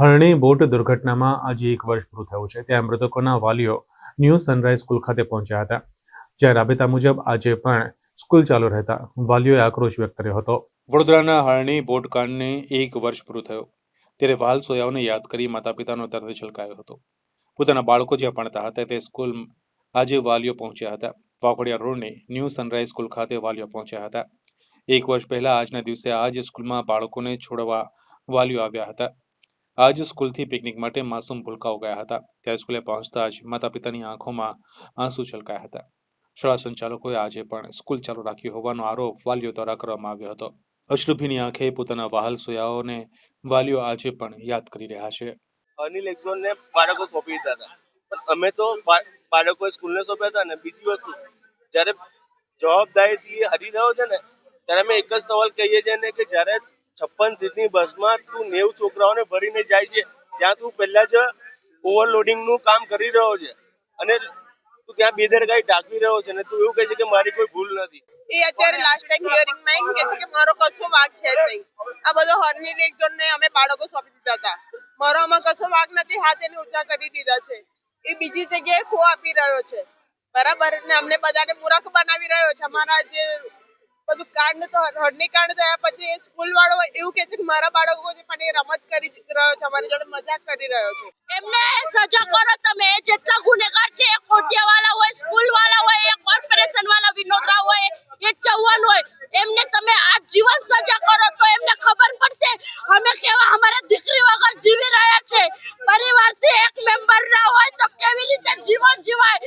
હરણી boat દુર્ઘટનામાં આજે એક વર્ષ પૂરું થયું છે. ત્યાં મૃતકોના વાલીઓ ન્યૂ સનરાઈઝ સ્કૂલ ખાતે પહોંચ્યા હતા. જ્યાં રાબેતા મુજબ આજે પણ સ્કૂલ ચાલુ રહેતા વાલીઓએ આક્રોશ વ્યક્ત કર્યો હતો. વડોદરાના હરણી બોટકાંડને એક વર્ષ પૂરું થયું. ત્યારે વાલ સોયાઓને યાદ કરી માતા પિતાનો દર્દ છલકાયો હતો. પોતાના બાળકો જ્યાં ભણતા હતા તે સ્કૂલ આજે વાલીઓ પહોંચ્યા હતા. વાઘોડિયા રોડની ન્યૂ સનરાઈઝ સ્કૂલ ખાતે વાલીઓ પહોંચ્યા હતા. એક વર્ષ પહેલા આજના દિવસે આ જ સ્કૂલમાં બાળકોને છોડવા વાલીઓ આવ્યા હતા. આજ સ્કૂલથી પિકનિક માટે માસૂમ ભૂલકાઓ ગયા હતા. ત્યારે સ્કૂલે પહોંચતા જ માતા પિતાની આંખોમાં આંસુ છલકાયા હતા. શાળા સંચાલકોએ આજે પણ સ્કૂલ ચાલુ રાખી હોવાનો આરોપ વાલીઓ દ્વારા કરવામાં આવ્યો હતો. અશ્રુભીની આંખે પોતાના વહાલ સોયાઓને વાલીઓ આજે પણ યાદ કરી રહ્યા છે. અનિલ એક્ઝોનને બાળકો સોંપી દીધા હતા. પણ અમે તો બાળકો સ્કૂલને સોંપ્યા હતા ને બીજી વસ્તુ, જ્યારે જવાબદારીથી હરી રહ્યો છે ને, ત્યારે અમે એક જ સવાલ કહીએ છીએ ને કે જ્યારે છપ્પન સીટની બસમાં તું નેવું છોકરાઓને ભરીને જાય છે. ત્યાં તું પહેલા જ ઓવરલોડિંગનું કામ કરી રહ્યો છે. અને તું ત્યાં બેદરકારી ટાંકી રહ્યો છે અને તું એવું કહે છે કે મારી કોઈ ભૂલ નથી. એ અત્યારે લાસ્ટ ટાઈમ હિયરિંગમાં એમ કહે છે કે મારો કશો વાંક છે નહીં. આ બધો હર્ની ને અમે બાળકો સોંપી દીધા હતા. મારો આમાં કશો વાંક નથી, હાથ એને ઊંચા કરી દીધા છે. એ બીજી જગ્યાએ ખો આપી રહ્યો છે. બરાબર? ને અમને બધાને મૂરખ બનાવી રહ્યો છે. અમારા જે બધું કાંડ તો હરણી કાંડ થયા પછી એ સ્કૂલ વાળો એવું કે છે કે મારા બાળકો છે, પણ એ રમત કરી રહ્યો છે, અમારી જોડે મજાક કરી રહ્યો છે. એમને સજા કરો તમે જેટલા ગુનેગાર છે કોટિયા વાળા હોય સ્કૂલ વાળા હોય, એ કોર્પોરેશન વાળા વિનોદરા હોય, એ ચૌહાણ હોય, એમને તમે આજ જીવન સજા કરો તો એમને ખબર પડશે. અમે કેવા અમારા દીકરી વગર જીવી રહ્યા છે. પરિવાર પરિવારથી એક મેમ્બર ના હોય તો કેવી રીતે જીવન જીવાય?